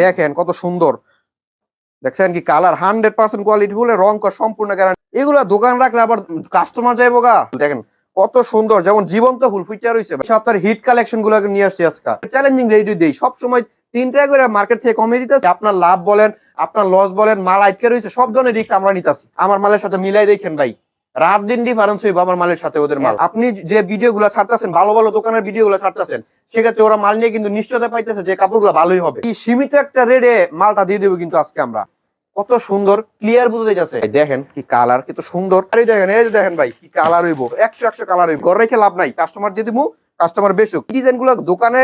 দেখেন। কত সুন্দর। দেখছেন কি কালার? হান্ড্রেড পার্সেন্ট কোয়ালিটি বলে রং সম্পূর্ণ গ্যারান্টি এগুলা দোকান রাখলে আবার কাস্টমার যাইবো গা। দেখেন কত সুন্দর। যেমন জীবন্ত ফুল ফুইটা রয়েছে সপ্তাহের হিট কালেকশনগুলো নিয়ে আসছে আজকে। চ্যালেঞ্জিং রেডি দেই। সব সময় তিন করে মার্কেট থেকে কমে দিতেছে। আপনার লাভ বলেন, আপনার লস বলেন, মাল আটকে রয়েছে সব ধরনের রিস্ক আমরা নিতেছি। আমার মালের সাথে মিলাই দেখেন ভাই। রাত দিন ডিফারেন্স হইব আমার মালের সাথে ওদের মাল। আপনি যে ভিডিও গুলা ছাড়তেছেন, ভালো ভালো দোকানের ভিডিও গুলা ছাড়তেছেন, সেক্ষেত্রে ওরা মাল নিয়ে কিন্তু নিশ্চয়তা পাইতেছে যে কাপড় কাপড়গুলো ভালোই হবে। সীমিত একটা রেডে মালটা দিয়ে দেবো কিন্তু আজকে আমরা। কত সুন্দর ক্লিয়ার বুঝতে যাচ্ছে। দেখেন কি কালার কত সুন্দর। আরে দেখেন, এই যে দেখেন ভাই, কি কালার হইব। একশো একশো কালার হইব। ঘর রেখে লাভ নাই কাস্টমার দিয়ে দিবো কাস্টমার বেশুক ডিজাইনগুলো দোকানে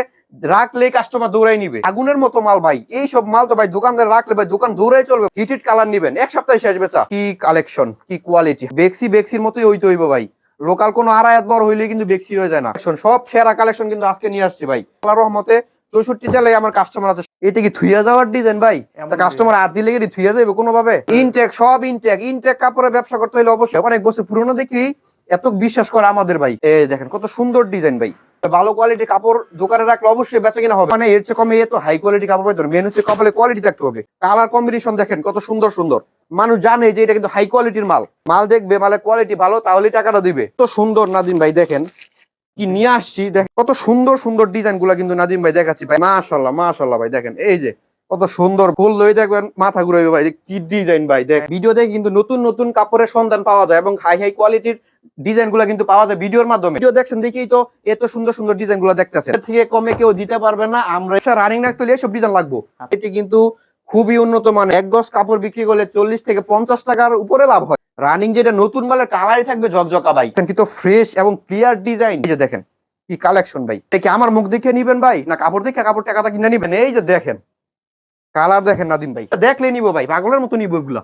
রাখলে কাস্টমার দৌড়াই নিবে। আগুনের মতো মাল ভাই এই সব মাল তো ভাই দোকানদার রাখলে ভাই দোকান দৌড়াই চলবে। হিটেড কালার নিবেন। এক সপ্তাহে শেষ বেচা। কি কালেকশন কি কোয়ালিটি বেক্সি বেক্সির মতোই হইতে হইব ভাই। লোকাল কোনো আড়াই বড় হইলে কিন্তু বেক্সি হয়ে যায় না। সব সেরা কালেকশন কিন্তু আজকে নিয়ে আসছি ভাই। আল্লাহ রহমতে চৌষট্টি চালাই আমার কাস্টমার আছে। এটা কি থুইয়া যাওয়ার ডিজাইন ভাই? কাস্টমার দিলে কি থুইয়া যাবে কোনোভাবে? ইনটেক সব ইনটেক ইনটেক কাপড়ের ব্যবসা করতে হলে অবশ্যই অনেক বছর পুরনো দেখি এত বিশ্বাস করে আমাদের ভাই। এই দেখেন কত সুন্দর ডিজাইন ভাই। ভালো কোয়ালিটি কাপড় দোকানে রাখলে অবশ্যই বেচা কিনা হবে। মানে এর চেয়ে কমে এত হাই কোয়ালিটি কাপড় পাইতো মেন হচ্ছে কপালে কোয়ালিটি থাকতে হবে। কালার কম্বিনেশন দেখেন কত সুন্দর সুন্দর। মানুষ জানে যে এটা কিন্তু হাই কোয়ালিটির মাল। মাল দেখবে মালের কোয়ালিটি ভালো তাহলে টাকাটা দিবে। তো সুন্দর নাদিম ভাই দেখেন। কি নিয়ে আসছি? দেখ কত সুন্দর সুন্দর ডিজাইনগুলা কিন্তু নাদিম ভাই দেখাচ্ছি ভাই। মাশাল্লাহ মাশাল্লাহ ভাই দেখেন এই যে কত সুন্দর ফুল লই দেখবেন মাথা ঘুরাইবে ভাই কি ডিজাইন ভাই দেখ। ভিডিও দেখে কিন্তু নতুন নতুন কাপড়ের সন্ধান পাওয়া যায় এবং হাই হাই কোয়ালিটির ডিজাইনগুলা কিন্তু পাওয়া যায় ভিডিওর মাধ্যমে। ভিডিও দেখছেন দেখেই তো এত সুন্দর সুন্দর ডিজাইনগুলো দেখতেছেন। এর থেকে কমে কেউ দিতে পারবে না আমরা রানিং রাখতে হলে এসব ডিজাইন লাগবো। এটি কিন্তু খুবই উন্নত মান এক গজ কাপড় বিক্রি করলে চল্লিশ থেকে পঞ্চাশ টাকার উপরে লাভ হয়। রানিং যেটা নতুন মালের কালারই থাকবে ঝকঝকা ভাই। কিন্তু ফ্রেশ এবং ক্লিয়ার ডিজাইন এই যে দেখেন, কি কালেকশন ভাই। এটা কি আমার মুখ দেখে নিবেন ভাই? না কাপড় দেখে কাপড় টাকাটা কিনে নিবেন? এই যে দেখেন। কালার দেখেন নাদিম ভাই। দেখলে নিবো ভাই, পাগলের মতো নিবো এগুলা।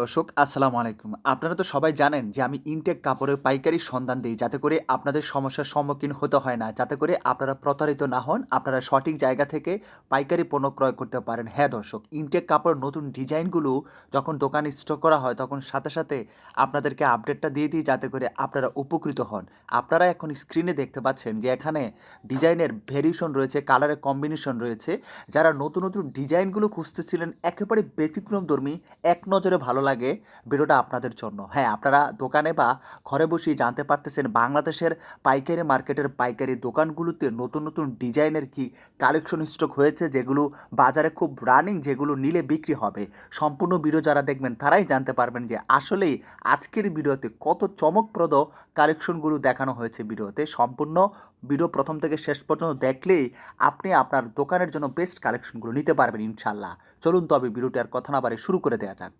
দর্শক, আসসালামু আলাইকুম। আপনারা তো সবাই জানেন যে আমি ইনটেক কাপড়ের পাইকারি সন্ধান দিই, যাতে করে আপনাদের সমস্যার সম্মুখীন হতে হয় না, যাতে করে আপনারা প্রতারিত না হন, আপনারা সঠিক জায়গা থেকে পাইকারি পণ্য ক্রয় করতে পারেন। হ্যাঁ দর্শক, ইনটেক কাপড়ের নতুন ডিজাইনগুলো যখন দোকানে স্টক করা হয়, তখন সাথে সাথে আপনাদেরকে আপডেটটা দিয়ে দিই, যাতে করে আপনারা উপকৃত হন। আপনারা এখন স্ক্রিনে দেখতে পাচ্ছেন যে এখানে ডিজাইনের ভেরিয়েশন রয়েছে কালারের কম্বিনেশন রয়েছে। যারা নতুন নতুন ডিজাইনগুলো খুঁজতেছিলেন, একেবারে ব্যতিক্রমধর্মী, এক নজরে ভালো লাগে ভিডিওটা আপনাদের জন্য। হ্যাঁ আপনারা দোকানে বা ঘরে বসেই জানতে পারতেছেন বাংলাদেশের পাইকারি মার্কেটের পাইকারি দোকানগুলোতে নতুন নতুন ডিজাইনের কি কালেকশন স্টক হয়েছে, যেগুলো বাজারে খুব রানিং যেগুলো নিলে বিক্রি হবে। সম্পূর্ণ ভিডিও যারা দেখবেন তারাই জানতে পারবেন যে আসলেই আজকের ভিডিওতে কত চমকপ্রদ কালেকশনগুলো দেখানো হয়েছে ভিডিওতে। সম্পূর্ণ ভিডিও প্রথম থেকে শেষ পর্যন্ত দেখলেই আপনি আপনার দোকানের জন্য বেস্ট কালেকশনগুলো নিতে পারবেন ইনশাল্লাহ চলুন তবে ভিডিওটি আর কথা না বাড়ে শুরু করে দেওয়া যাক।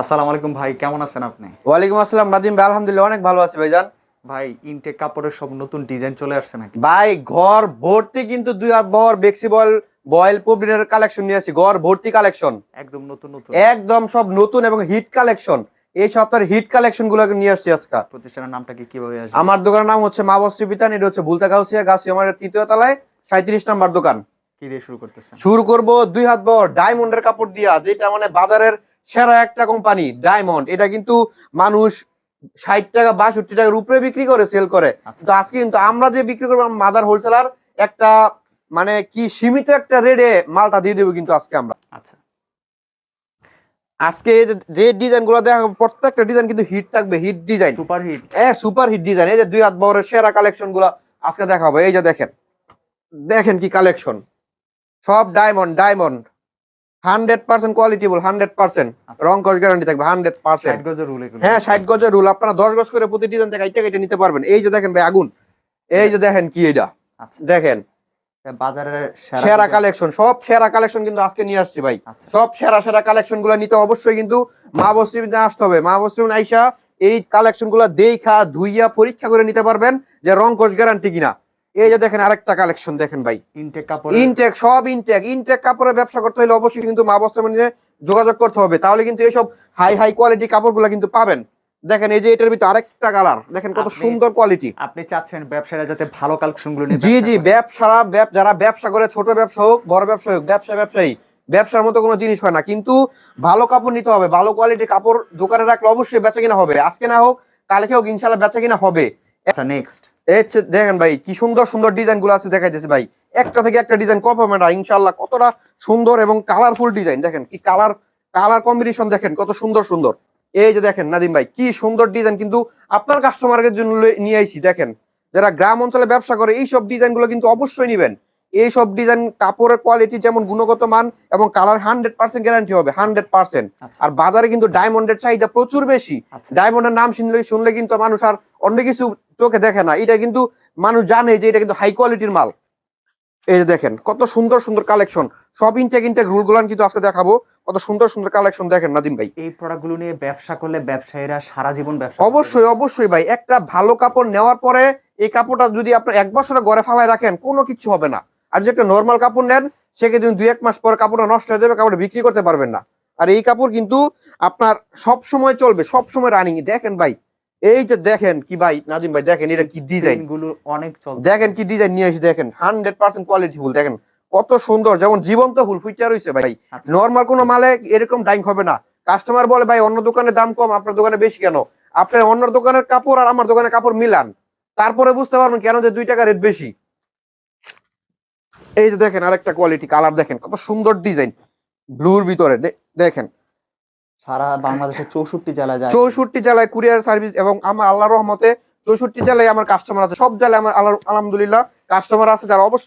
আসসালামু আলাইকুম ভাই কেমন আছেন আপনি? ওয়ালাইকুম আসসালাম নাদিম ভাই আলহামদুলিল্লাহ অনেক ভালো আছি ভাইজান। ভাই ইনটেক কাপড়ের সব নতুন ডিজাইন চলে আসছে নাকি? ভাই ঘর ভর্তি কিন্তু দুই হাত বহর বেক্সি বল বয়েল পবলিনের কালেকশন নিয়ে আসি ঘর ভর্তি কালেকশন একদম নতুন নতুন। একদম সব নতুন এবং হিট কালেকশন এই সপ্তাহের হিট কালেকশনগুলো নিয়ে আসছি আজকে। প্রতিষ্ঠানের নামটা কি কীভাবে আসবে? আমার দোকানের নাম হচ্ছে মা বস্ত্রী বিতান এটা হচ্ছে বুলতা গাউসিয়া গাছি আমার তৃতীয় তলায় সাঁত্রিশ নাম্বার দোকান। কি দিয়ে শুরু করতেছেন? শুরু করব দুই হাত বহর ডায়মন্ডের কাপড় দিয়া যেটা মানে বাজারের সেরা একটা কোম্পানি ডায়মন্ড এটা কিন্তু মানুষ ষাট টাকা বাষট্টি টাকার উপরে বিক্রি করে সেল করে। আচ্ছা। তো আজকে কিন্তু আমরা যে বিক্রি করব মাদার হোলসেলার একটা মানে কি সীমিত একটা রেটে মালটা দিয়ে দেবো কিন্তু আজকে আমরা। আচ্ছা। আজকে যে- ডিজাইনগুলো দেখা প্রত্যেকটা ডিজাইন কিন্তু হিট থাকবে হিট ডিজাইন সুপার হিট এ সুপার হিট ডিজাইন এই যে দুই হাত বহরের সেরা কালেকশনগুলো আজকে দেখাবো। এই যে দেখেন দেখেন কি কালেকশন সব ডায়মন্ড ডায়মন্ড হান্ড্রেড পার্সেন্ট কোয়ালিটিবল হান্ড্রেড পার্সেন্ট। আচ্ছা। রং গ্যারান্টি থাকবে হান্ড্রেড পার্সেন্ট। গজের রুল হ্যাঁ ষাট গজের রুল আপনারা দশ গজ করে প্রতি ডিজাইন থেকে এটা কেটে নিতে পারবেন। এই যে দেখেন ভাই আগুন। এই যে দেখেন কি এটা। আচ্ছা। দেখেন। বাজারের সেরা কালেকশন সব সেরা কালেকশন কিন্তু আজকে নিয়ে আসছি ভাই। আচ্ছা। সব সেরা সেরা কালেকশনগুলো নিতে অবশ্যই কিন্তু মা বস্ত্রীতে আসতে হবে। মা বস্ত্রী আইসা এই কালেকশনগুলো দেখা ধুইয়া পরীক্ষা করে নিতে পারবেন যে রং কোষ গ্যারান্টি কিনা। এই যে দেখেন আরেকটা কালেকশন দেখেন ভাই। ইনটেক কাপড় ইনটেক সব ইনটেক ইনটেক কাপড়ের ব্যবসা করতে হলে অবশ্যই কিন্তু মা বস্ত্র নিয়ে যোগাযোগ করতে হবে। তাহলে কিন্তু এইসব হাই হাই কোয়ালিটি কাপড়গুলো কিন্তু পাবেন। দেখেন এই যে এটার ভিতরে আরেকটা কালার দেখেন কত সুন্দর কোয়ালিটি আপনি চাচ্ছেন ব্যবসায়ীরা যাতে ভালো কালেকশনগুলো নিয়ে জি জি। ব্যবসারা যারা ব্যবসা করে ছোট ব্যবসা হোক বড় ব্যবসা হোক ব্যবসা ব্যবসায়ী ব্যবসার মতো কোনো জিনিস হয় না। কিন্তু ভালো কাপড় নিতে হবে ভালো কোয়ালিটির কাপড় দোকানে রাখলে অবশ্যই বেচা কিনা হবে। আজকে না হোক কালকে হোক ইনশাল্লাহ বেচা কিনা হবে। আচ্ছা নেক্সট হচ্ছে দেখেন ভাই, কি সুন্দর সুন্দর ডিজাইনগুলো আছে দেখাইতেছে ভাই। একটা থেকে একটা ডিজাইন কপাবে না ইনশাল্লাহ কতটা সুন্দর এবং কালারফুল ডিজাইন দেখেন কি কালার কালার কম্বিনেশন দেখেন, কত সুন্দর সুন্দর। এই যে দেখেন নাদিম ভাই, কি সুন্দর ডিজাইন কিন্তু আপনার কাস্টমারের জন্য নিয়ে আইছি, দেখেন। যারা গ্রাম অঞ্চলে ব্যবসা করে, এইসব ডিজাইনগুলো কিন্তু অবশ্যই নিবেন। এইসব ডিজাইন কাপড়ের কোয়ালিটি যেমন গুণগত মান এবং কালার হান্ড্রেড পার্সেন্ট গ্যারান্টি হবে হান্ড্রেড পার্সেন্ট আচ্ছা। আর বাজারে কিন্তু ডায়মন্ডের চাহিদা প্রচুর বেশি। আচ্ছা। ডায়মন্ডের নাম শুনলে শুনলে কিন্তু মানুষ আর অন্য কিছু চোখে দেখে না। এটা কিন্তু মানুষ জানে যে এটা কিন্তু হাই কোয়ালিটির মাল। এই যে দেখেন কত সুন্দর সুন্দর কালেকশন সব ইনটেক ইনটেক রুল গুলান কিন্তু আজকে দেখাবো। কত সুন্দর সুন্দর কালেকশন দেখেন নাদিম ভাই। এই প্রোডাক্টগুলো নিয়ে ব্যবসা করলে ব্যবসায়ীরা সারা জীবন ব্যবসা অবশ্যই অবশ্যই ভাই। একটা ভালো কাপড় নেওয়ার পরে এই কাপড়টা যদি আপনার এক বছরে ঘরে ফালায় রাখেন কোনো কিছু হবে না। আর যদি একটা নর্মাল কাপড় নেন সেক্ষেত্রে দুই এক মাস পরে কাপড়টা নষ্ট হয়ে যাবে কাপড়টা বিক্রি করতে পারবেন না। আর এই কাপড় কিন্তু আপনার সব সময় চলবে সব সময় রানিং দেখেন ভাই এই যে দেখেন কি ভাই নাদিম ভাই দেখেন এটা কি ডিজাইনগুলো অনেক দেখেন কি ডিজাইন নিয়ে এসে দেখেন হান্ড্রেড পার্সেন্ট কোয়ালিটি ফুল দেখেন কত সুন্দর যেমন জীবন্ত ফুল ফুইটা রয়েছে ভাই। আচ্ছা। নর্মাল কোনো মালে এরকম ডাইং হবে না। কাস্টমার বলে ভাই অন্য দোকানে দাম কম আপনার দোকানে বেশি কেন? আপনার অন্য দোকানের কাপড় আর আমার দোকানের কাপড় মিলান। তারপরে বুঝতে পারবেন কেন যে দুই টাকা রেট বেশি। এই যে দেখেন আরেকটা কোয়ালিটি কালার দেখেন কত সুন্দর ডিজাইন ব্লুর ভিতরে দেখেন। সারা বাংলাদেশের চৌষট্টি জেলা যায়। চৌষট্টি জেলায় কুরিয়ার সার্ভিস এবং আমার আল্লাহ রহমতে চৌষট্টি জেলায় আমার কাস্টমার আছে। সব জেলায় আমার আল্লাহ আলহামদুলিল্লাহ কাস্টমার আছে যারা অবশ্য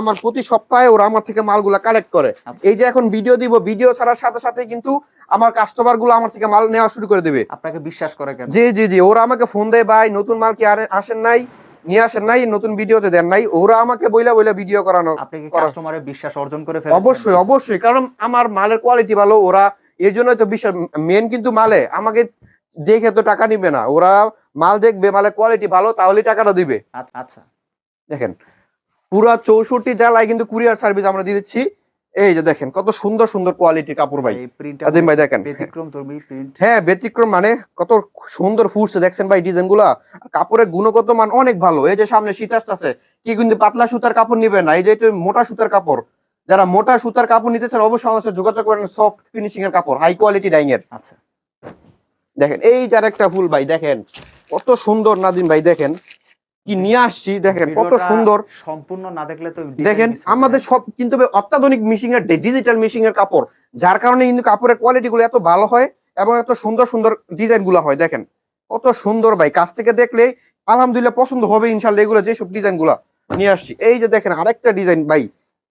আমার প্রতি সপ্তাহে ওরা আমার থেকে মালগুলা কালেক্ট করে। আচ্ছা। এই যে এখন ভিডিও দিব ভিডিও ছাড়ার সাথে সাথে কিন্তু আমার কাস্টমারগুলো আমার থেকে মাল নেওয়া শুরু করে দেবে। আপনাকে বিশ্বাস করে কেন? জি জি জি ওরা আমাকে ফোন দেয় ভাই নতুন মাল কি আর আসেন নাই? নিয়ে আসেন নাই নতুন ভিডিওতে দেন নাই ওরা আমাকে বইলা বইলা ভিডিও করানো আপনি কি কাস্টমারের বিশ্বাস অর্জন করে ফেলেছেন? অবশ্যই অবশ্যই কারণ আমার মালের কোয়ালিটি ভালো ওরা এই জন্যই তো বিশ্বাস মেন কিন্তু মালে আমাকে দেখে তো টাকা নিবে না ওরা মাল দেখবে মালের কোয়ালিটি ভালো তাহলেই টাকাটা দিবে। আচ্ছা আচ্ছা। দেখেন পুরা চৌষট্টি জেলায় কিন্তু কুরিয়ার সার্ভিস আমরা দিয়ে দিচ্ছি এই যে দেখেন কত সুন্দর সুন্দর কোয়ালিটি কাপড় ভাই। আদিম ভাই দেখেন। হ্যাঁ ব্যতিক্রম মানে কত সুন্দর ফুটছে দেখছেন ভাই ডিজাইনগুলা কাপড়ের গুণগত মান অনেক ভালো। এই যে সামনে শীত আসতেছে কি কিন্তু পাতলা সুতার কাপড় নিবে না। এই যে এটা মোটা সুতার কাপড়। যারা মোটা সুতার কাপড় নিতে চান অবশ্যই আমাদের যোগাযোগ করেন সফট ফিনিশিং এর কাপড় হাই কোয়ালিটি ডাইং এর। আচ্ছা। দেখেন এই যার একটা ফুল ভাই দেখেন কত সুন্দর নাদিম ভাই দেখেন। কি নিয়ে আসছি? দেখেন কত সুন্দর। সম্পূর্ণ না দেখলে তো দেখেন আমাদের সব কিন্তু অত্যাধুনিক মিশিং এর ডিজিটাল মিশিং এর কাপড়। যার কারণে কিন্তু কাপড়ের কোয়ালিটি গুলো এত ভালো হয় এবং এত সুন্দর সুন্দর ডিজাইনগুলো হয় দেখেন। কত সুন্দর ভাই কাছ থেকে দেখলে আলহামদুলিল্লাহ পছন্দ হবে ইনশাল্লাহ এগুলো যেসব ডিজাইনগুলা নিয়ে আসছি। এই যে দেখেন আরেকটা ডিজাইন ভাই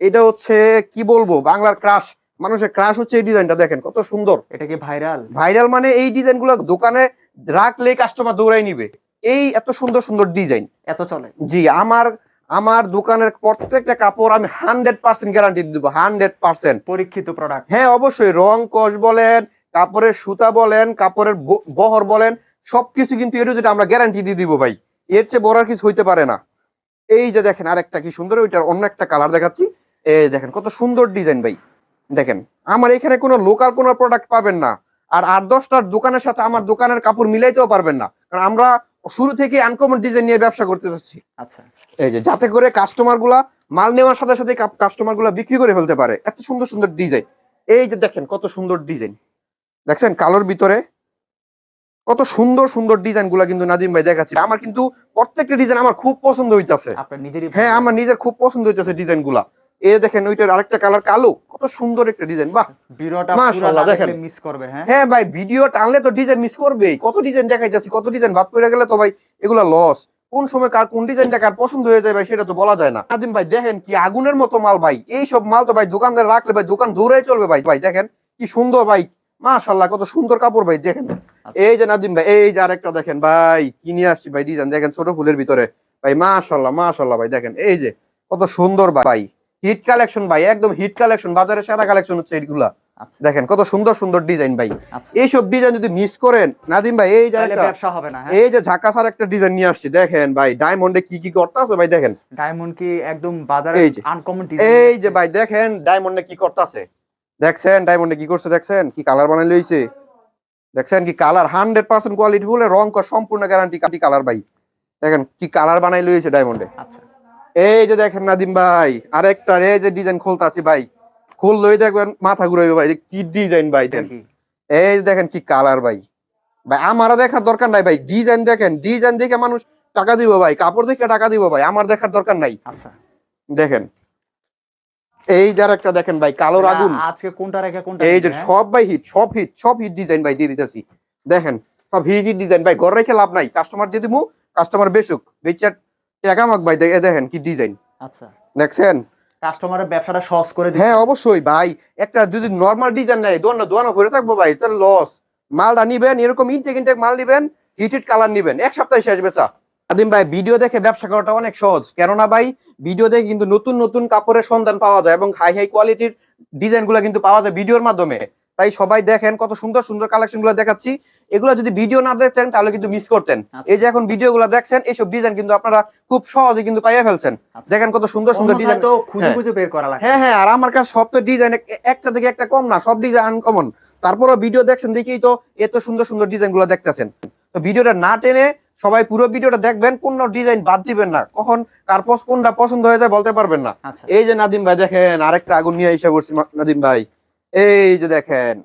এটা হচ্ছে কি বলব বাংলার ক্রাশ মানুষের ক্রাশ হচ্ছে এই ডিজাইনটা দেখেন কত সুন্দর। এটা কি ভাইরাল ভাইরাল মানে এই ডিজাইনগুলো দোকানে রাখলে কাস্টমার দৌড়াই নিবে। এই এত সুন্দর সুন্দর ডিজাইন। এত চলে। জি আমার আমার দোকানের প্রত্যেকটা কাপড় আমি হান্ড্রেড পার্সেন্ট গ্যারান্টি দিব হান্ড্রেড পার্সেন্ট। পরীক্ষিত প্রোডাক্ট হ্যাঁ অবশ্যই রং কষ বলেন কাপড়ের সুতা বলেন কাপড়ের বহর বলেন সবকিছু কিন্তু এর যেটা আমরা গ্যারান্টি দিয়ে দিব ভাই এর চেয়ে বড় আর কিছু হইতে পারে না। এই যে দেখেন আরেকটা কি সুন্দর ওইটার অন্য একটা কালার দেখাচ্ছি। এই দেখেন কত সুন্দর ডিজাইন ভাই। দেখেন আমার এখানে কোনো লোকাল কোনো প্রোডাক্ট পাবেন না। আর আট দশটার দোকানের সাথে আমার দোকানের কাপড় মিলাইতেও পারবেন না। কারণ আমরা শুরু থেকে আনকমন ডিজাইন নিয়ে ব্যবসা করতে চাচ্ছি। আচ্ছা। এই যে যাতে করে কাস্টমারগুলা মাল নেওয়ার সাথে সাথে কাস্টমারগুলা বিক্রি করে ফেলতে পারে। এত সুন্দর সুন্দর ডিজাইন এই যে দেখেন কত সুন্দর ডিজাইন দেখছেন কালোর ভিতরে কত সুন্দর সুন্দর ডিজাইনগুলা কিন্তু নাদিম ভাই দেখাচ্ছে। আমার কিন্তু প্রত্যেকটা ডিজাইন আমার খুব পছন্দ হইতাছে। হ্যাঁ আমার নিজের খুব পছন্দ হইতাছে ডিজাইনগুলা। এই দেখেন ওইটার আরেকটা কালার কালো। কত সুন্দর একটা ডিজাইন বাহ। ভিডিওটা মাশাআল্লাহ, দেখেন। মিস করবে হ্যাঁ? হ্যাঁ ভাই ভিডিও টানলে তো ডিজাইন মিস করবেই। কত ডিজাইন দেখাই যাচ্ছে কত ডিজাইন বাদ পড়ে গেলে তো ভাই এগুলা লস কোন সময় কার কোন ডিজাইনটা কার পছন্দ হয়ে যায় ভাই সেটা তো বলা যায় না। আদিম ভাই দেখেন কি আগুনের মতো মাল ভাই। এই সব মাল তো ভাই দোকানদার রাখলে ভাই দোকান দৌড়াই চলবে ভাই। ভাই দেখেন কি সুন্দর ভাই। মাশাল্লাহ কত সুন্দর কাপড় ভাই দেখেন। এই যে নাদিম ভাই এই যে আরেকটা দেখেন ভাই কি নিয়ে আসছি ভাই ডিজাইন দেখেন ছোট ফুলের ভিতরে। ভাই মাশাল্লাহ মাশাল্লাহ ভাই দেখেন। এই যে কত সুন্দর ভাই। হিট কালেকশন ভাই একদম হিট কালেকশন বাজারে সেরা কালেকশন হচ্ছে এইগুলা। আচ্ছা। দেখেন কত সুন্দর সুন্দর ডিজাইন ভাই। আচ্ছা। এইসব ডিজাইন যদি মিস করেন নাদিম ভাই এই যে ব্যবসা হবে না হ্যাঁ? এই যে ঝাঁকাসার একটা ডিজাইন নিয়ে আসছি দেখেন ভাই ডায়মন্ডে কি কি করতে আছে ভাই দেখেন। ডায়মন্ড কি একদম বাজারে এই যে। আনকমন এই যে ভাই দেখেন ডায়মন্ডে কি করতে আছে দেখছেন ডায়মন্ডে কি করছে দেখছেন? কি কালার বানাই লইছে? দেখছেন কি কালার হান্ড্রেড পার্সেন্ট কোয়ালিটি বলে রং কর সম্পূর্ণ গ্যারান্টি কাটি কালার ভাই। দেখেন কি কালার বানাই লইছে ডায়মন্ডে আচ্ছা। এই যে দেখেন নাদিম ভাই আরেকটা এই যে ডিজাইন খুলতাছি ভাই। খুল লই দেখবেন মাথা ঘুরাইবে ভাই কি ডিজাইন ভাই? এই দেখেন কি কালার ভাই। ভাই আমারও দেখার দরকার নাই ভাই ডিজাইন দেখেন ডিজাইন দেখে মানুষ টাকা দিব ভাই কাপড় দেখে টাকা দিব ভাই আমার দেখার দরকার নাই। আচ্ছা। দেখেন। এই যার একটা দেখেন ভাই কালোর আগুন। আজকে কোনটা রেখে কোনটা এই যে হ্যাঁ? সব ভাই হিট সব হিট সব হিট ডিজাইন ভাই দিয়ে দিতেছি। দেখেন সব হিট হিট ডিজাইন ভাই ঘর রেখে লাভ নাই। কাস্টমার দিয়ে দিমু কাস্টমার বেশুক বেচার ভাই দেখেন কি ডিজাইন আচ্ছা। দেখছেন? কাস্টমারের ব্যবসাটা সহজ করে হ্যাঁ অবশ্যই ভাই। একটা যদি নর্মাল ডিজাইন নেয় দোয়ানো দোয়ানো করে থাকব ভাই তাহলে লস মালটা নিবেন এরকম ইনটেক ইনটেক মাল নিবেন হিট হিট কালার নিবেন। এক সপ্তাহে শেষ বেচা। আদিম ভাই ভিডিও দেখে ব্যবসা করাটা অনেক সহজ। কেননা ভাই ভিডিও দেখে কিন্তু নতুন নতুন কাপড়ের সন্ধান পাওয়া যায় এবং হাই হাই কোয়ালিটির ডিজাইনগুলো কিন্তু পাওয়া যায় ভিডিওর মাধ্যমে। তাই সবাই দেখেন কত সুন্দর সুন্দর কালেকশনগুলো দেখাচ্ছি। এগুলো যদি ভিডিও না দেখতেন তাহলে কিন্তু মিস করতেন। আচ্ছা। এই যে এখন ভিডিও গুলো দেখছেন এইসব ডিজাইন কিন্তু আপনারা খুব সহজে কিন্তু পাইয়ে ফেলছেন। আচ্ছা। দেখেন কত সুন্দর সুন্দর ডিজাইন তো খুঁজে হ্যাঁ। খুঁজে বের করা লাগে। হ্যাঁ হ্যাঁ আর আমার কাছে সব তো ডিজাইন একটা থেকে একটা কম না সব ডিজাইন আনকমন তারপরও ভিডিও দেখছেন দেখেই তো এত সুন্দর সুন্দর ডিজাইনগুলো দেখতেছেন। তো ভিডিওটা না টেনে সবাই পুরো ভিডিওটা দেখবেন কোন ডিজাইন বাদ দিবেন না। কখন কার কোনটা পছন্দ হয়ে যায় বলতে পারবেন না। আচ্ছা। এই যে নাদিম ভাই দেখেন আরেকটা আগুন নিয়ে এসে করছি নাদিম ভাই। এই যে দেখেন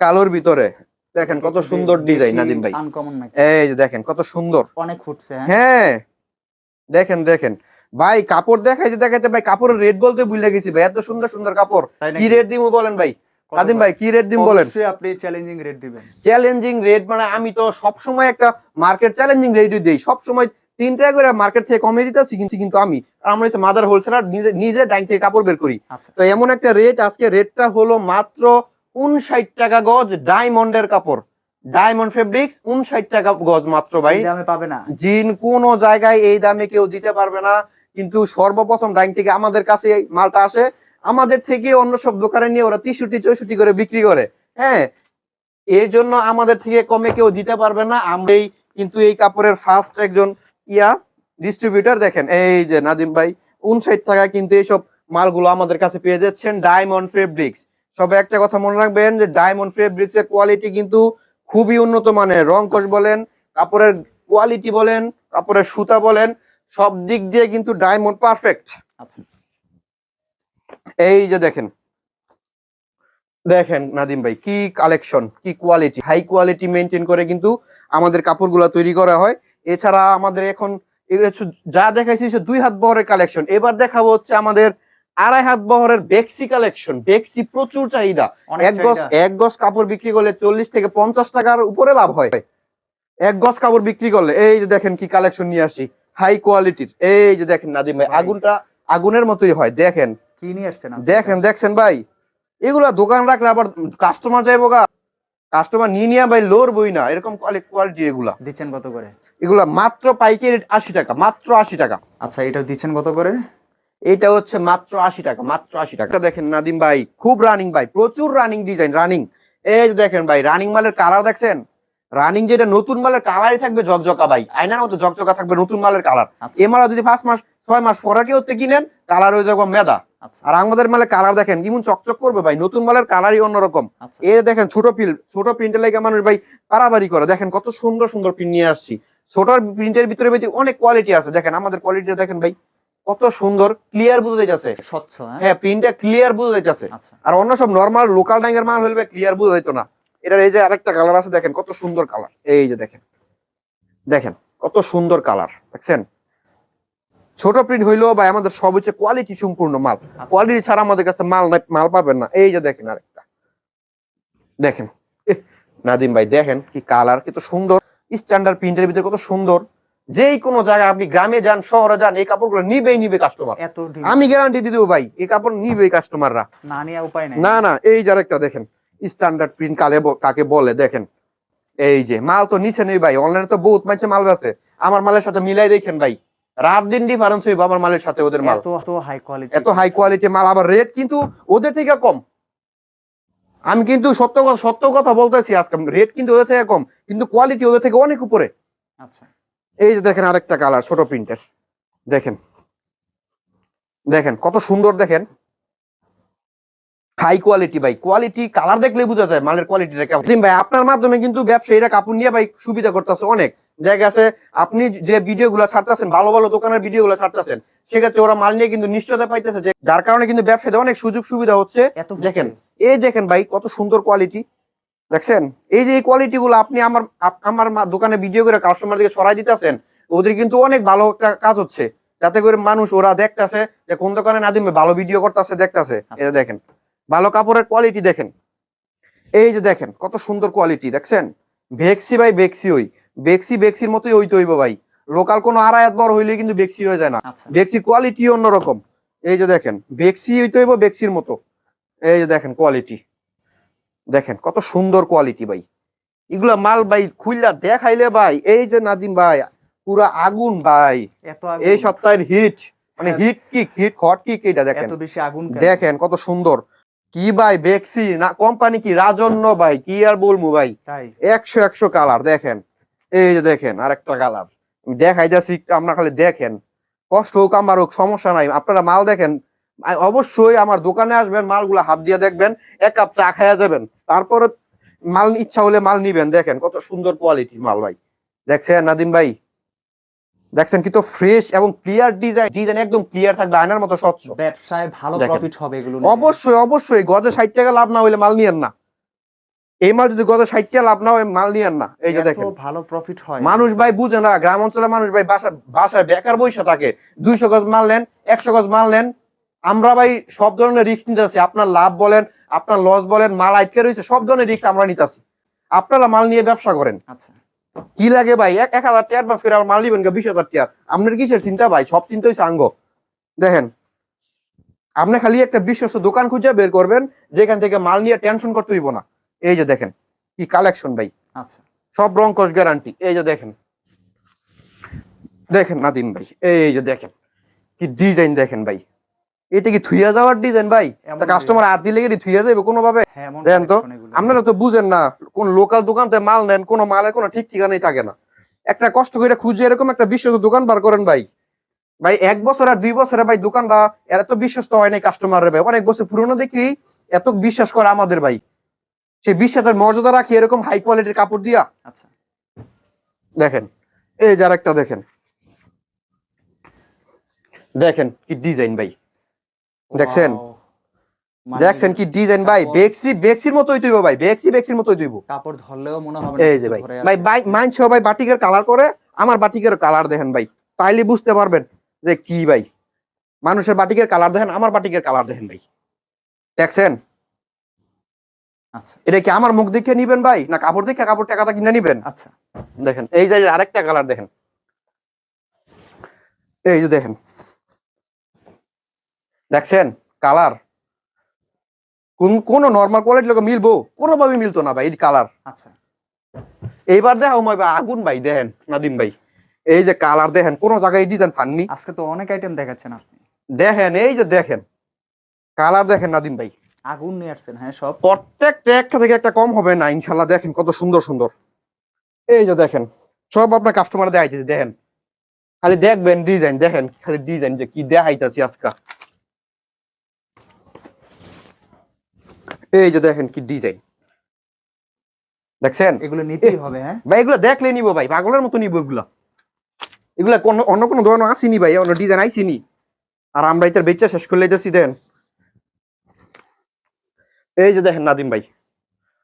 কালোর ভিতরে দেখেন কত সুন্দর ডিজাইন নাদিম ভাই। আনকমন নাকি? এই যে দেখেন কত সুন্দর। অনেক ফুটছে হ্যাঁ? হ্যাঁ দেখেন দেখেন। ভাই কাপড় দেখাইতে দেখাইতে ভাই কাপড়ের রেট বলতে ভুলে গেছি ভাই এত সুন্দর সুন্দর কাপড়। কি? রেট দিমু বলেন ভাই? নাদিম ভাই? কি রেট দিম বলেন? অবশ্যই আপনি চ্যালেঞ্জিং রেট দিবেন। চ্যালেঞ্জিং রেট মানে আমি তো সব সময় একটা মার্কেট চ্যালেঞ্জিং রেটই দেই সব সময় তিন টাকা করে মার্কেট থেকে কমে দিতেছি কিন্তু কিন্তু আমি। আর আমরা হচ্ছে মাদার হোলসেলার নিজে নিজে ডাইং থেকে কাপড় বের করি। আচ্ছা। তো এমন একটা রেট আজকে রেটটা হলো মাত্র উনষাট টাকা গজ ডায়মন্ডের কাপড়। ডায়মন্ড ফেব্রিক্স উনষাট টাকা গজ মাত্র ভাই। দামে পাবে না। জিন কোন জায়গায় এই দামে কেউ দিতে পারবে না। কিন্তু সর্বপ্রথম ডাইং থেকে আমাদের কাছে মালটা আসে। আমাদের থেকে অন্য সব দোকানে নিয়ে ওরা তিষট্টি চৌষট্টি করে বিক্রি করে। হ্যাঁ এর জন্য আমাদের থেকে কমে কেউ দিতে পারবে না। আমরাই কিন্তু এই কাপড়ের ফার্স্ট একজন ইয়া ডিস্ট্রিবিউটার দেখেন এই যে নাদিম ভাই উনষাট টাকা কিন্তু এইসব মালগুলো আমাদের কাছে পেয়ে যাচ্ছেন ডায়মন্ড ফেব্রিক্স সবাই একটা কথা মনে রাখবেন যে ডায়মন্ড ফেব্রিক্স এর কোয়ালিটি কিন্তু খুবই উন্নত মানের। রং কোষ বলেন কাপড়ের কোয়ালিটি বলেন কাপড়ের সুতা বলেন সব দিক দিয়ে কিন্তু ডায়মন্ড পারফেক্ট আচ্ছা। এই যে দেখেন দেখেন নাদিম ভাই কি কালেকশন কি কোয়ালিটি হাই কোয়ালিটি মেনটেন করে কিন্তু আমাদের কাপড়গুলো তৈরি করা হয়। এছাড়া আমাদের এখন যা দেখাইছি সে দুই হাত বহরের কালেকশন এবার দেখাবো হচ্ছে আমাদের আড়াই হাত বহরের বেক্সি কালেকশন বেক্সি প্রচুর চাহিদা। এক গজ এক গজ কাপড় বিক্রি করলে চল্লিশ থেকে পঞ্চাশ টাকার উপরে লাভ হয়। এক গজ কাপড় বিক্রি করলে এই যে দেখেন কি কালেকশন নিয়ে আসি হাই কোয়ালিটির এই যে দেখেন নাদিম ভাই। আগুনটা আগুনের মতোই হয়। দেখেন। কি নিয়ে আসছেন? দেখেন দেখছেন ভাই? এগুলা দোকান রাখলে আবার কাস্টমার যাইবো গা। কাস্টমার নিয়ে নিয়ে ভাই লোর বই না। এরকম কোয়ালিটি এগুলা। দিচ্ছেন কত করে? এগুলা মাত্র পাইকারি আশি টাকা মাত্র আশি টাকা। আচ্ছা এটা দিচ্ছেন কত করে? এটা হচ্ছে মাত্র আশি টাকা মাত্র আশি টাকা। দেখেন নাদিম ভাই খুব রানিং ভাই প্রচুর রানিং ডিজাইন রানিং এই যে দেখেন ভাই রানিং মালের কালার দেখছেন? রানিং যেটা নতুন মালের কালারই থাকবে ঝকঝকা ভাই আয়নার মতো ঝকঝকা থাকবে নতুন মালের কালার আচ্ছা। এমারা যদি পাঁচ মাস ছয় মাস পরে কেউ কিনেন কালার হয়ে যাব মেদা। আচ্ছা। আর আমাদের মালের কালার দেখেন কেমন চকচক করবে ভাই নতুন মালের কালারই অন্যরকম। আচ্ছা। এ দেখেন ছোট পিল ছোট প্রিন্টের লাগে মানুষ ভাই পারাবারি করে। দেখেন কত সুন্দর সুন্দর প্রিন্ট নিয়ে আসছি। ছোট প্রিন্টের ভিতরে ভাই অনেক কোয়ালিটি আছে। দেখেন আমাদের কোয়ালিটি দেখেন ভাই কত সুন্দর ক্লিয়ার বুঝে যাচ্ছে স্বচ্ছ হ্যাঁ? হ্যাঁ প্রিন্টটা ক্লিয়ার বুঝে যাচ্ছে আচ্ছা। আর অন্য সব নর্মাল লোকাল ডাঙ্গের মাল হলে ক্লিয়ার বুঝে যেত না। এটার এই যে আরেকটা কালার আছে দেখেন কত সুন্দর কালার এই যে দেখেন দেখেন কত সুন্দর কালার দেখছেন? ছোট প্রিন্ট হইলেও ভাই আমাদের সব হচ্ছে কোয়ালিটি সম্পূর্ণ মাল। আচ্ছা। কোয়ালিটি ছাড়া আমাদের কাছে মাল নাই- মাল পাবেন না। এই যে দেখেন আরেকটা। দেখেন নাদিম ভাই দেখেন কি কালার কত সুন্দর। স্ট্যান্ডার্ড প্রিন্টের ভিতরে কত সুন্দর। যেই কোনো জায়গায় আপনি গ্রামে যান শহরে যান এই কাপড়গুলো নিবেই নিবে কাস্টমার আমি গ্যারান্টি দিয়ে দেবো ভাই এই কাপড় নিবেই কাস্টমাররা না নিয়ে উপায় নেই। না না এই যে আরেকটা দেখেন স্ট্যান্ডার্ড প্রিন্ট কালে কাকে বলে দেখেন। এই যে মাল তো নিচে নেই ভাই অনলাইনে তো বহুত মাইছে মাল আছে। আমার মালের সাথে মিলাই দেখেন ভাই রাত দিন ডিফারেন্স হইব আমার মালের সাথে ওদের মাল। এত এত হাই কোয়ালিটি এত হাই কোয়ালিটি মাল আবার রেট কিন্তু ওদের থেকে কম। আমি কিন্তু সত্য কথা সত্য কথা বলতেছি আজকে। রেট কিন্তু ওদের থেকে কম কিন্তু কোয়ালিটি ওদের থেকে অনেক উপরে। আচ্ছা। এই যে দেখেন আরেকটা কালার ছোট প্রিন্টের দেখেন। দেখেন কত সুন্দর দেখেন। হাই কোয়ালিটি ভাই কোয়ালিটি কালার দেখলে বোঝা যায় মালের কোয়ালিটিটা কেমন। ভাই আপনার মাধ্যমে কিন্তু ব্যবসায়ীরা কাপড় নিয়ে ভাই সুবিধা করতেছে অনেক। জায়গা আছে আপনি যে ভিডিও গুলো ছাড়তেছেন ভালো ভালো দোকানের ভিডিও গুলো ছাড়তেছেন সেক্ষেত্রে ওরা মাল নিয়ে কিন্তু নিশ্চয়তা পাইতেছে যে যার কারণে কিন্তু ব্যবসায়ীদের অনেক সুযোগ সুবিধা হচ্ছে। দেখেন এই দেখেন ভাই কত সুন্দর কোয়ালিটি দেখছেন? এই যে এই কোয়ালিটি গুলো আপনি আমার আমার দোকানে ভিডিও করে কাস্টমার দিকে ছড়াই দিতেছেন ওদের কিন্তু অনেক ভালো একটা কাজ হচ্ছে। যাতে করে মানুষ ওরা দেখতাছে যে কোন দোকানে না ভাই ভালো ভিডিও করতেছে দেখতাছে। আচ্ছা। এটা দেখেন ভালো কাপড়ের কোয়ালিটি দেখেন। এই যে দেখেন কত সুন্দর কোয়ালিটি দেখছেন? বেক্সি ভাই বেক্সি ওই। বেক্সি বেক্সির মতোই হইতে হইব ভাই। লোকাল কোনো আড়ায়াত বড় হইলে কিন্তু বেক্সি হয়ে যায় না। আচ্ছা। বেক্সির কোয়ালিটি অন্যরকম। এই যে দেখেন বেক্সি হইতে হইব বেক্সির মতো। এই যে দেখেন কোয়ালিটি দেখেন কত সুন্দর কোয়ালিটি ভাই। এগুলা মাল ভাই খুললা দেখাইলে ভাই এই যে নাদিম ভাই পুরা আগুন ভাই। এই সপ্তাহের হিট মানে। Hit kick hit hot kick এটা দেখেন। এত বেশি আগুন দেখেন কত সুন্দর। কি ভাই বেক্সি না কোম্পানি কি? রাজন্য ভাই কি আর বলব ভাই? তাই। একশো একশো কালার দেখেন। এই যে দেখেন আরেকটা কালার। দেখাই যাচ্ছি আপনারা খালি দেখেন। কষ্ট হোক আমার হোক সমস্যা নাই। আপনারা মাল দেখেন। অবশ্যই আমার দোকানে আসবেন মালগুলা হাত দিয়ে দেখবেন এক কাপ চা খাইয়া যাবেন। তারপরে মাল ইচ্ছা হলে মাল নিবেন। দেখেন কত সুন্দর কোয়ালিটির মাল ভাই। দেখছেন নাদিম ভাই? দেখছেন কি তো ফ্রেশ এবং ক্লিয়ার ডিজাইন ডিজাইন একদম ক্লিয়ার থাকবে আয়নার মতো স্বচ্ছ। ব্যবসায় ভালো প্রফিট হবে এগুলো অবশ্যই অবশ্যই। গজে ষাট টাকা লাভ না হইলে মাল নিয়েন না। এই মাল যদি গত ষাট টাকা লাভ না হয় মাল নিয়েন না। এই যে দেখেন। ভালো প্রফিট হয়। মানুষ ভাই বুঝে না গ্রাম অঞ্চলের মানুষ ভাই বাসা বাসায় বেকার বৈশা থাকে। দুইশো গজ মাল নেন একশো গজ মাল নেন। আমরা ভাই সব ধরনের রিস্ক নিতে আছি। আপনার লাভ বলেন আপনার লস বলেন মাল আটকে রয়েছে সব ধরনের রিস্ক আমরা নিতে নিতেছি আপনারা মাল নিয়ে ব্যবসা করেন। আচ্ছা। কি লাগে ভাই? এক এক হাজার টাকা অ্যাডভান্স করে আমার মাল নিবেন বিশ হাজার টাকা। আপনার কিসের চিন্তা ভাই? সব চিন্তাই সাঙ্গ দেখেন আপনি খালি একটা বিশ্বস্ত দোকান খুঁজে বের করবেন যেখান থেকে মাল নিয়ে টেনশন করতে হইব না। এই যে দেখেন কি কালেকশন ভাই। আচ্ছা। সব রং কস গ্যারান্টি এই যে দেখেন। দেখেন নাদিম ভাই এই যে দেখেন কি ডিজাইন দেখেন ভাই। এটা কি থুইয়া যাওয়ার ডিজাইন ভাই? কাস্টমার হাত দিলে কি থুইয়া যাবে কোনো ভাবে হ্যাঁ এমন তো, আপনারা তো বুঝেন না কোন লোকাল দোকান থেকে মাল নেন কোনো মালের কোনো ঠিক ঠিকানাই থাকে না। একটা কষ্ট করে খুঁজে এরকম একটা বিশ্বস্ত দোকান বার করেন ভাই। ভাই এক বছর আর দুই বছরে ভাই দোকানটা এত বিশ্বস্ত হয় নাই কাস্টমার ভাই। অনেক বছর পুরনো দেখি এত বিশ্বাস করে আমাদের ভাই। সেই বিশ্বাসের মর্যাদা রাখি এরকম হাই কোয়ালিটির কাপড় দিয়া। আচ্ছা। দেখেন এই যার একটা দেখেন। দেখেন কি ডিজাইন ভাই। দেখছেন? মানে দেখছেন কি ডিজাইন ভাই? বেক্সি বেক্সির মতোই তুইব ভাই। বেক্সি বেক্সির মতোই তুইব কাপড় ধরলেও মনে হবে এই যে ভাই। ভাই মানছে ভাই বাটিকের কালার করে আমার বাটিকের কালার দেখেন ভাই। তাইলে বুঝতে পারবেন যে কি ভাই। মানুষের বাটিকের কালার দেখেন আমার বাটিকের কালার দেখেন ভাই। দেখছেন? আচ্ছা। এটা কি আমার মুখ দেখে নিবেন ভাই? না কাপড় দেখে কাপড় টাকাটা কিনে নিবেন? আচ্ছা। দেখেন। এই যে আরেকটা কালার দেখেন। এই যে দেখেন। দেখছেন? কালার। কোন কোন নর্মাল কোয়ালিটি লোক মিলবো? কোনোভাবে মিলতো না ভাই এই কালার। আচ্ছা। এইবার দেখো ভাই আগুন ভাই দেখেন নাদিম ভাই। এই যে কালার দেখেন কোন জায়গায় ডিজাইন পাননি আজকে তো অনেক আইটেম দেখাচ্ছেন আপনি। দেখেন এই যে দেখেন। কালার দেখেন নাদিম ভাই। আগুন নিয়ে আসছেন হ্যাঁ সব। প্রত্যেকটা একটা থেকে একটা কম হবে না ইনশাল্লাহ। দেখেন কত সুন্দর সুন্দর। এই যে দেখেন সব আপনার কাস্টমার দেখাইতেছে দেখেন। খালি দেখবেন ডিজাইন দেখেন খালি ডিজাইন যে কি দেখাইতেছি আজকা। এই যে দেখেন কি ডিজাইন দেখছেন? এগুলো নিতেই হবে হ্যাঁ? ভাই এগুলো দেখলে নিবো ভাই পাগলের মতো নিবো এগুলা। এগুলা কোন অন্য কোনো ধরনের আসিনি ভাই অন্য ডিজাইন আইসিনি। আর আমরা এটার বেচা শেষ করলে যাচ্ছি দেন এই যে দেখেন নাদিম ভাই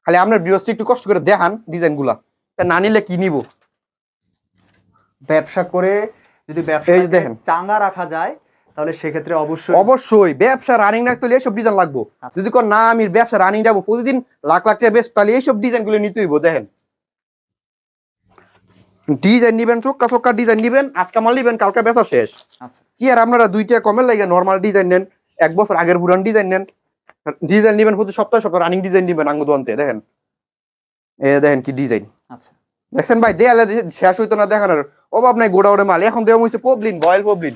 খালি আপনার বৃহস্পতি একটু কষ্ট করে দেখান ডিজাইনগুলা। তা না নিলে কি নিবো? ব্যবসা করে যদি ব্যবসা এই যে দেখেন। চাঙ্গা রাখা যায় তাহলে সেক্ষেত্রে অবশ্যই অবশ্যই ব্যবসা রানিং রাখতে হলে এইসব ডিজাইন লাগবো। আচ্ছা। যদি কোন না আমি ব্যবসা রানিং যাব প্রতিদিন লাখ লাখ টাকা বেশ তাহলে এইসব ডিজাইনগুলো নিতে হইব দেখেন। ডিজাইন নিবেন চোক্কা চোক্কা ডিজাইন নিবেন আজকে মাল নিবেন কালকে বেচা শেষ। আচ্ছা। কি আর আপনারা দুইটা কমের লাগে নর্মাল ডিজাইন নেন এক বছর আগের পুরান ডিজাইন নেন। ডিজাইন নিবেন প্রতি সপ্তাহে সপ্তাহে রানিং ডিজাইন নিবেন আঙ্গ দোয়ান্তে দেখেন। এ দেখেন কি ডিজাইন আচ্ছা। দেখছেন ভাই দেয়ালে শেষ হইতো না দেখানোর অভাব নাই গোড়া ওড়ে মাল। এখন দেওয়া হয়েছে পবলিন বয়েল পবলিন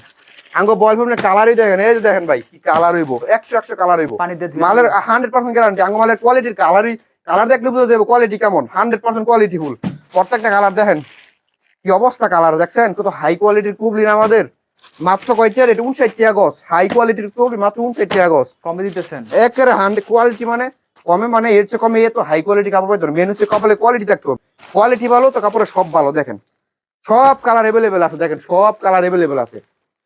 আঙ্গ বয়েল পবলিন কালারই দেখেন এই যে দেখেন ভাই কি কালার হইব? একশো একশো কালার হইব। মালের। হান্ড্রেড পার্সেন্ট গ্যারান্টি আঙ্গ মালের কোয়ালিটির কালারই কালার দেখলে বুঝা যাবে কোয়ালিটি কেমন। হান্ড্রেড পার্সেন্ট কোয়ালিটি ফুল প্রত্যেকটা কালার দেখেন কি অবস্থা কালার দেখছেন? কত হাই কোয়ালিটির কুবলিন আমাদের। মাত্র কয়টার এটা উনষাট টাকা গছ হাই কোয়ালিটির কুবলিন মাত্র উনষাট টাকা গছ কমে দিতেছেন? একেবারে হান্ড্রেড কোয়ালিটি মানে কমে মানে এর চেয়ে কমে এ তো হাই কোয়ালিটি কাপড় পাইতো মেন হচ্ছে কপালে কোয়ালিটি থাকতো কোয়ালিটি ভালো তো কাপড়ের সব ভালো দেখেন। সব কালার অ্যাভেলেবেল আছে দেখেন সব কালার অ্যাভেলেবেল আছে।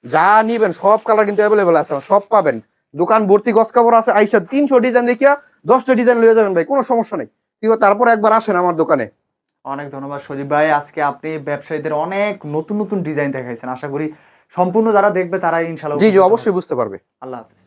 যা নিবেন সব কালার কিন্তু অ্যাভেলেবেল আছে সব পাবেন। দোকান ভর্তি গছ কাপড় আছে আইসা তিনশো ডিজাইন দেখিয়া দশটা ডিজাইন লয়ে যাবেন ভাই কোনো সমস্যা নেই। আছে তারপর একবার আসেন আমার দোকানে। অনেক ধন্যবাদ সজীব ভাই। আজকে আপনি ব্যবসায়ীদের অনেক নতুন নতুন ডিজাইন দেখাইছেন। আশা করি সম্পূর্ণ যারা দেখবে তারা ইনশাল্লাহ জি জি অবশ্যই বুঝতে পারবে। আল্লাহ হাফেজ।